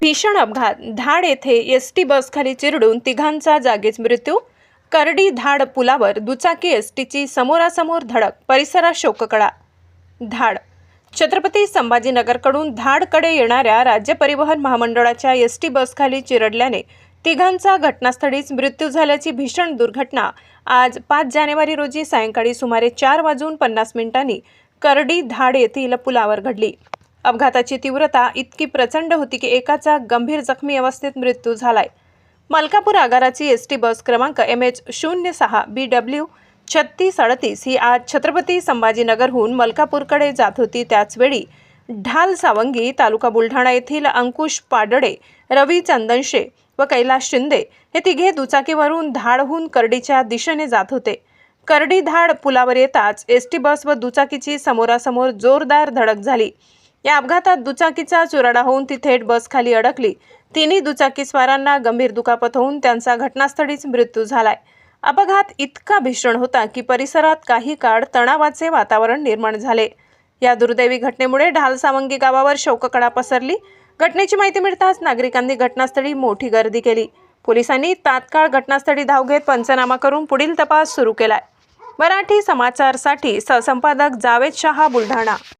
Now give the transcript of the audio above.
भीषण अपघात. धाड येथे एस टी बसखाली चिरडून तिघांचा जागीच मृत्यू. करडी धाड पुलावर दुचाकी एस टीची समोरासमोर धडक परिसरात शोककळा. धाड. छत्रपती संभाजीनगरकडून धाडकडे येणाऱ्या राज्य परिवहन महामंडळाच्या एस टी बसखाली चिरडल्याने तिघांचा घटनास्थळीच मृत्यू झाल्याची भीषण दुर्घटना आज पाच जानेवारी रोजी सायंकाळी सुमारे चार वाजून पन्नास मिनिटांनी करडी धाड येथील पुलावर घडली. अपघाताची तीव्रता इतकी प्रचंड होती की एकाचा गंभीर जखमी अवस्थेत मृत्यू झालाय. मलकापूर आगाराची एस टी बस क्रमांक एम एच शून्य सहा बी डब्ल्यू छत्तीस अडतीस ही आज छत्रपती संभाजीनगरहून मलकापूरकडे जात होती. त्याचवेळी ढाल सावंगी तालुका बुलढाणा येथील अंकुश पाडडे रवी चंदनशे व कैलास शिंदे हे तिघे दुचाकीवरून धाडहून करडीच्या दिशेने जात होते. करडी धाड पुलावर येताच एस टी बस व दुचाकीची समोरासमोर जोरदार धडक झाली. या अपघातात दुचाकीचा चुराडा होऊन ती थेट बस खाली अडकली. तिन्ही दुचाकीस्वारांना गंभीर दुखापत होऊन त्यांचा घटनास्थळीच मृत्यू झालाय. अपघात इतका भीषण होता की परिसरात काही काळ तणावाचे वातावरण निर्माण झाले. या दुर्दैवी घटनेमुळे ढालसावंगी गावावर शोककळा पसरली. घटनेची माहिती मिळताच नागरिकांनी घटनास्थळी मोठी गर्दी केली. पोलिसांनी तात्काळ घटनास्थळी धाव घेत पंचनामा करून पुढील तपास सुरू केलाय. मराठी समाचारसाठी सहसंपादक जावेद शहा बुलढाणा.